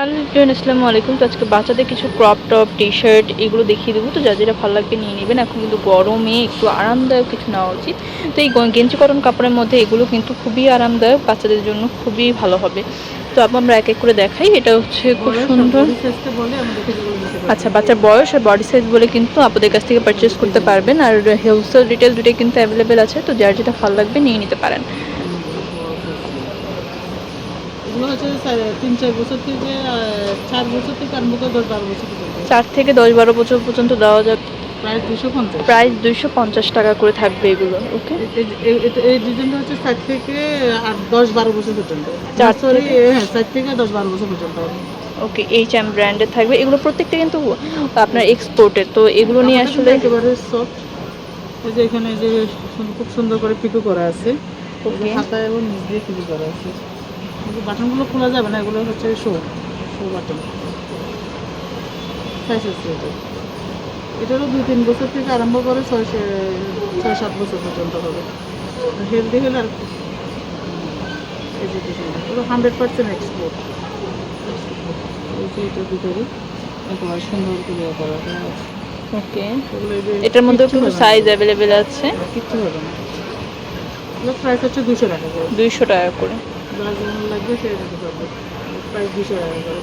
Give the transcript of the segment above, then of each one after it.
Hello friend আসসালামু আলাইকুম। তো আজকে বাচ্চাদের কিছু ক্রপ টপ টি শার্ট এগুলো দেখিয়ে দেবো। তো যা যেটা ভালো লাগবে নিয়ে নেবেন। এখন কিন্তু গরমে একটু আরামদায়ক কিছু নেওয়া উচিত। তো এই গেঞ্জি কটন কাপড়ের মধ্যে এগুলো কিন্তু খুবই আরামদায়ক। বাচ্চাদের জন্য খুবই ভালো হবে। তো আপু আমরা এক এক করে দেখাই। এটা হচ্ছে খুব সুন্দর। আচ্ছা বাচ্চার বয়স আর বডি সাইজ বলে কিন্তু আপনাদের কাছ থেকে পারচেস করতে পারবেন। আর হোলসেল রিটেল দুটোই কিন্তু অ্যাভেলেবেল আছে। তো যার যেটা ভালো লাগবে নিয়ে নিতে পারেন। এগুলো হচ্ছে তিন চার বছর থেকে চার বছর থেকে আরম্ভ করে দশ বারো বছর চার থেকে দশ বারো বছর পর্যন্ত দেওয়া যাবে। প্রায় দুশো পঞ্চাশ। প্রাইস দুইশো পঞ্চাশ টাকা করে থাকবে এগুলো ওকে? এই ডিজাইনটা হচ্ছে চার থেকে আট দশ বারো বছর পর্যন্ত। চার সরি? হ্যাঁ চার থেকে দশ বারো বছর পর্যন্ত। ওকে এইচ এম ব্র্যান্ডের থাকবে। এগুলো প্রত্যেকটা কিন্তু আপনার এক্সপোর্টের তো এগুলো নিয়ে আসলে একেবারে সফট এই যে এখানে যে খুব সুন্দর করে পিকো করা আছে। হাতা এবং নিচ দিয়ে পিকো করা আছে। কিন্তু বাটনগুলো খোলা যাবে না এগুলো হচ্ছে শো শো বাটন এটারও দুই তিন বছর থেকে আরম্ভ করে ছয় ছয় সাত বছর পর্যন্ত হবে। হেলদি হলে আর পুরো হান্ড্রেড পার্সেন্ট এক্সপোর্ট এটার ভিতরে একেবারে সুন্দর করে করা করা ওকে এগুলো এটার মধ্যেও কিন্তু সাইজ অ্যাভেলেবেল আছে। কিচ্ছু হবে না। প্রাইস হচ্ছে দুশো টাকা করে। দুইশো টাকা করে। লাগবে পারবে দুশো টাকা করে।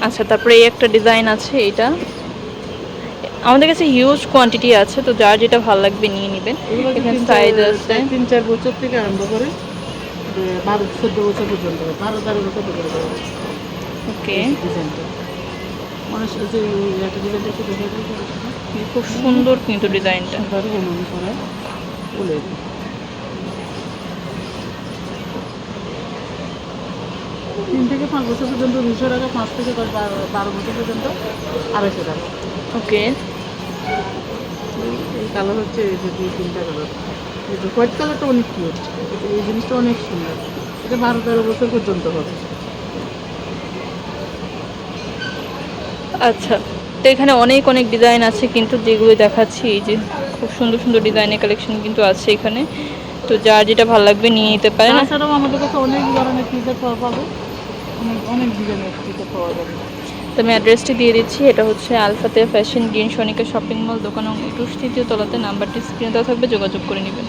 আচ্ছা তারপরে এই একটা ডিজাইন আছে এটা। আমাদের কাছে হিউজ কোয়ান্টিটি আছে তো যার যেটা ভালো লাগবে নিয়ে নেবেন। এখানে তিন সাইজ চার- আছে। তিন চার বছর থেকে আরম্ভ করে বারো চোদ্দ বছর পর্যন্ত বারো তেরো বছর পর্যন্ত। ওকে ডিজাইনটা খুব সুন্দর কিন্তু ডিজাইনটা তিন থেকে পাঁচ বছর পর্যন্ত দুশো টাকা পাঁচ থেকে বারো বছর পর্যন্ত আড়াইশো টাকা। ওকে। এই কালার হচ্ছে এই যে দুই তিনটা কালার। হোয়াইট কালারটা অনেক কিউট এই জিনিসটা অনেক সুন্দর। এটা বারো তেরো বছর পর্যন্ত হবে। আচ্ছা তো এখানে অনেক অনেক ডিজাইন আছে কিন্তু যেগুলো দেখাচ্ছি এই যে খুব সুন্দর সুন্দর ডিজাইনের কালেকশন কিন্তু আছে এখানে। তো যার যেটা ভালো লাগবে নিয়ে নিতে পারেন। তাছাড়াও আমাদের কাছে অনেক ধরনের টিজার পাওয়া পাবে অনেক অনেক ডিজাইনের টিজার পাওয়া যাবে। তো আমি অ্যাড্রেসটি দিয়ে দিচ্ছি এটা হচ্ছে আলফাতে fashion green Sonika shopping mall দোকান একুশ তৃতীয় তলাতে নাম্বারটি স্ক্রিনে দেওয়া থাকবে যোগাযোগ করে নেবেন।